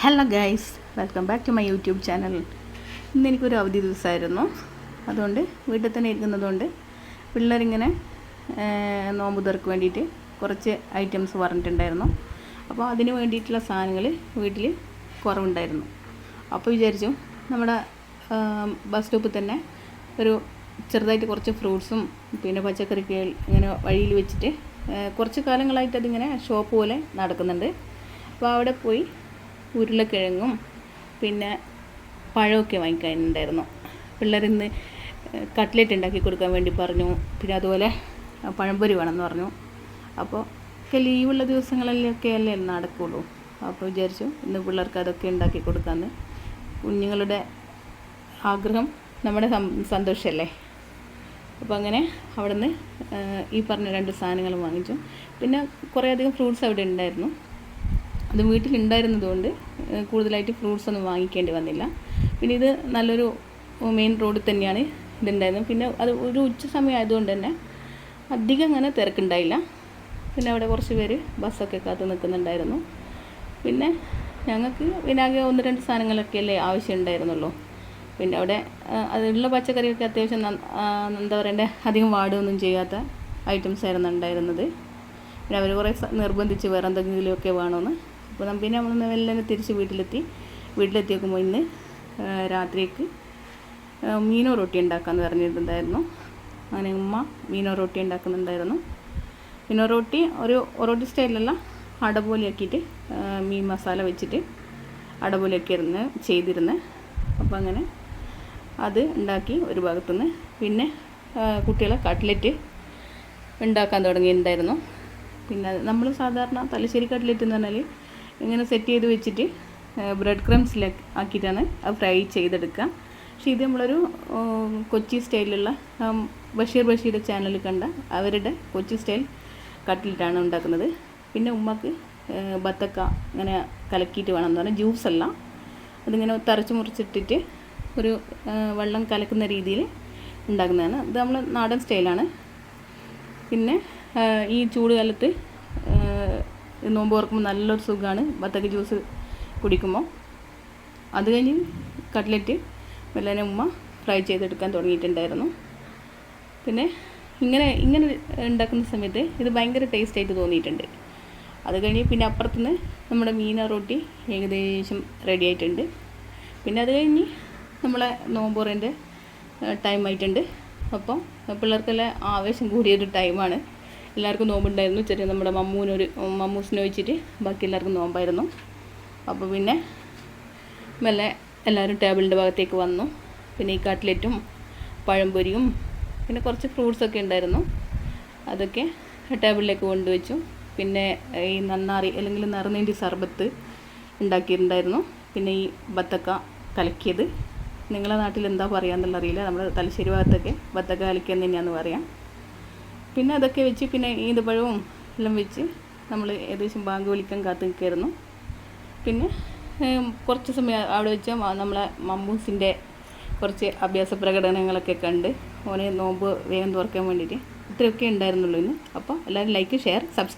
Hello guys welcome back to my YouTube channel ഇന്ന് എനിക്കൊരു അവധി ദിവസമായിരുന്നു. അതുകൊണ്ട് വീട്ടിൽ തന്നെ ഇരിക്കുന്നതുകൊണ്ട് പിള്ളേരിങ്ങനെ നോമ്പ് തുറക്ക് വേണ്ടിയിട്ട് കുറച്ച് ഐറ്റംസ് പറഞ്ഞിട്ടുണ്ടായിരുന്നു. അപ്പോൾ അതിന് വേണ്ടിയിട്ടുള്ള സാധനങ്ങൾ വീട്ടിൽ കുറവുണ്ടായിരുന്നു. അപ്പോൾ വിചാരിച്ചു നമ്മുടെ ബസ് സ്റ്റോപ്പിൽ തന്നെ ഒരു ചെറുതായിട്ട് കുറച്ച് ഫ്രൂട്ട്സും പിന്നെ പച്ചക്കറിക്ക് ഇങ്ങനെ വഴിയിൽ വെച്ചിട്ട് കുറച്ച് കാലങ്ങളായിട്ട് അതിങ്ങനെ ഷോപ്പ് പോലെ നടക്കുന്നുണ്ട്. അപ്പോൾ അവിടെ പോയി ഉരുളക്കിഴങ്ങും പിന്നെ പഴമൊക്കെ വാങ്ങിക്കാനുണ്ടായിരുന്നു. പിള്ളേരിന്ന് കട്ട്ലറ്റ് ഉണ്ടാക്കി കൊടുക്കാൻ വേണ്ടി പറഞ്ഞു. പിന്നെ അതുപോലെ പഴംപൊരി വേണമെന്ന് പറഞ്ഞു. അപ്പോൾ ഒക്കെ ലീവുള്ള ദിവസങ്ങളിലൊക്കെ അല്ലേ നടക്കുള്ളൂ. അപ്പോൾ വിചാരിച്ചു ഇന്ന് പിള്ളേർക്ക് അതൊക്കെ ഉണ്ടാക്കി കൊടുക്കാമെന്ന് കുഞ്ഞുങ്ങളുടെ ആഗ്രഹം നമ്മുടെ സന്തോഷമല്ലേ അപ്പോൾ അങ്ങനെ അവിടെ നിന്ന് ഈ പറഞ്ഞ രണ്ട് സാധനങ്ങളും വാങ്ങിച്ചു. പിന്നെ കുറേയധികം ഫ്രൂട്ട്സ് അവിടെ ഉണ്ടായിരുന്നു. അത് വീട്ടിലുണ്ടായിരുന്നതുകൊണ്ട് കൊണ്ട് കൂടുതലായിട്ട് ഫ്രൂട്ട്സ് ഒന്നും വാങ്ങിക്കേണ്ടി വന്നില്ല. പിന്നെ ഇത് നല്ലൊരു മെയിൻ റോഡിൽ തന്നെയാണ് ഇതുണ്ടായിരുന്നത്. പിന്നെ അത് ഒരു ഉച്ച സമയം ആയതുകൊണ്ട് തന്നെ അധികം അങ്ങനെ തിരക്കുണ്ടായില്ല. പിന്നെ അവിടെ കുറച്ച് പേര് ബസ്സൊക്കെ കാത്തു നിൽക്കുന്നുണ്ടായിരുന്നു. പിന്നെ ഞങ്ങൾക്ക് പിന്നെ ആകെ ഒന്ന് രണ്ട് സാധനങ്ങളൊക്കെ അല്ലേ ആവശ്യം ഉണ്ടായിരുന്നുള്ളൂ പിന്നെ അവിടെ അതിലുള്ള പച്ചക്കറിയൊക്കെ അത്യാവശ്യം എന്താ പറയണ്ടേ അധികം വാടുകയൊന്നും ചെയ്യാത്ത ഐറ്റംസ് ആയിരുന്നു ഉണ്ടായിരുന്നത്. പിന്നെ അവർ കുറേ നിർബന്ധിച്ച് വേറെ എന്തെങ്കിലുമൊക്കെ വേണമെന്ന് അപ്പോൾ പിന്നെ നമ്മൾ എല്ലാം തിരിച്ച് വീട്ടിലെത്തി. വീട്ടിലെത്തി നോക്കുമ്പോൾ ഇന്ന് രാത്രിക്ക് മീനോ റൊട്ടി ഉണ്ടാക്കാമെന്ന് പറഞ്ഞിട്ടുണ്ടായിരുന്നു. അങ്ങനെ ഉമ്മ മീനോ റൊട്ടി ഉണ്ടാക്കുന്നുണ്ടായിരുന്നു. മീനോ റൊട്ടി ഒരു റൊട്ടി സ്റ്റൈലിലുള്ള അട മീൻ മസാല വെച്ചിട്ട് അട പോലെയൊക്കെ ഇരുന്ന് ചെയ്തിരുന്നത് അപ്പോൾ അങ്ങനെ അത് ഉണ്ടാക്കി ഒരു ഭാഗത്തുനിന്ന് പിന്നെ കുട്ടികളെ കട്ട്ലറ്റ് ഉണ്ടാക്കാൻ തുടങ്ങിയിട്ടുണ്ടായിരുന്നു. പിന്നെ നമ്മൾ സാധാരണ തലശ്ശേരി കട്ട്ലറ്റ് എന്ന് പറഞ്ഞാൽ ഇങ്ങനെ സെറ്റ് ചെയ്ത് വെച്ചിട്ട് ബ്രെഡ് ക്രംസിൽ ആക്കിയിട്ടാണ് അത് ഫ്രൈ ചെയ്തെടുക്കുക. പക്ഷേ ഇത് നമ്മളൊരു കൊച്ചി സ്റ്റൈലുള്ള ബഷീർ ബഷീർ ചാനലിൽ കണ്ട അവരുടെ കൊച്ചി സ്റ്റൈൽ കട്ടിലിട്ടാണ് ഉണ്ടാക്കുന്നത്. പിന്നെ ഉമ്മക്ക് ബത്തക്ക ഇങ്ങനെ കലക്കിയിട്ട് വേണം എന്ന് പറഞ്ഞാൽ ജ്യൂസ് അല്ല. അതിങ്ങനെ തറച്ച് മുറിച്ചിട്ടിട്ട് ഒരു വെള്ളം കലക്കുന്ന രീതിയിൽ ഉണ്ടാക്കുന്നതാണ്. ഇത് നമ്മൾ നാടൻ സ്റ്റൈലാണ്. പിന്നെ ഈ ചൂട് കാലത്ത് ആ, നോമ്പ് ഓർക്കുമ്പോൾ നല്ലൊരു സുഖമാണ്. ബത്തക്ക ജ്യൂസ് കുടിക്കുമ്പോൾ. അത് കഴിഞ്ഞ് കട്ട്ലറ്റ് വെള്ളനെ ഉമ്മ ഫ്രൈ ചെയ്തെടുക്കാൻ തുടങ്ങിയിട്ടുണ്ടായിരുന്നു. പിന്നെ ഇങ്ങനെ ഇങ്ങനെ ഉണ്ടാക്കുന്ന സമയത്ത് ഇത് ഭയങ്കര ടേസ്റ്റ് ആയിട്ട് തോന്നിയിട്ടുണ്ട്. അത് കഴിഞ്ഞ് പിന്നെ അപ്പുറത്തുനിന്ന് നമ്മുടെ മീന റൊട്ടി ഏകദേശം റെഡി ആയിട്ടുണ്ട്. പിന്നെ അത് കഴിഞ്ഞ് നമ്മളെ നോമ്പൂറിന്റെ ടൈം ആയിട്ടുണ്ട്. അപ്പം പിള്ളേർക്കെല്ലാം ആവേശം കൂടിയൊരു ടൈമാണ് എല്ലാവർക്കും നോമ്പുണ്ടായിരുന്നു. ചെറിയ നമ്മുടെ മമ്മൂനൊരു മമ്മൂസിനെ വെച്ചിട്ട് ബാക്കി എല്ലാവർക്കും നോമ്പായിരുന്നു. അപ്പോൾ പിന്നെ മെല്ലെ എല്ലാവരും ടേബിളിന്റെ ഭാഗത്തേക്ക് വന്നു. പിന്നെ ഈ കട്ട്ലറ്റും പഴംപൊരിയും പിന്നെ കുറച്ച് ഫ്രൂട്ട്സൊക്കെ ഉണ്ടായിരുന്നു. അതൊക്കെ ടേബിളിലേക്ക് കൊണ്ടുവച്ചു. പിന്നെ ഈ നന്നാറി അല്ലെങ്കിൽ നിറനീന്റെ സർബത്ത് ഉണ്ടാക്കിയിട്ടുണ്ടായിരുന്നു. പിന്നെ ഈ ബത്തക്ക കലക്കിയത്. നിങ്ങളെ നാട്ടിൽ എന്താ പറയാന്നുള്ള അറിയില്ല. നമ്മുടെ തലശ്ശേരി ഭാഗത്തൊക്കെ ബത്തക്ക കലക്കിയെന്ന് തന്നെയാണെന്ന് പറയാം. പിന്നെ അതൊക്കെ വെച്ച് പിന്നെ ഈന്തപ്പഴവും എല്ലാം വെച്ച് നമ്മൾ ഏകദേശം ബാങ്ക് വിളിക്കാൻ കാത്തു നിൽക്കായിരുന്നു പിന്നെ കുറച്ച് സമയം അവിടെ വെച്ച് നമ്മളെ മമ്മൂസിന്റെ കുറച്ച് അഭ്യാസ പ്രകടനങ്ങളൊക്കെ കണ്ട് ഓനെ നോമ്പ് വേഗം തുറക്കാൻ വേണ്ടിയിട്ട് ഇത്രയൊക്കെ ഉണ്ടായിരുന്നുള്ളൂ ഇന്ന്. അപ്പോൾ എല്ലാവരും ലൈക്ക് ഷെയർ സബ്സ്ക്രൈബ്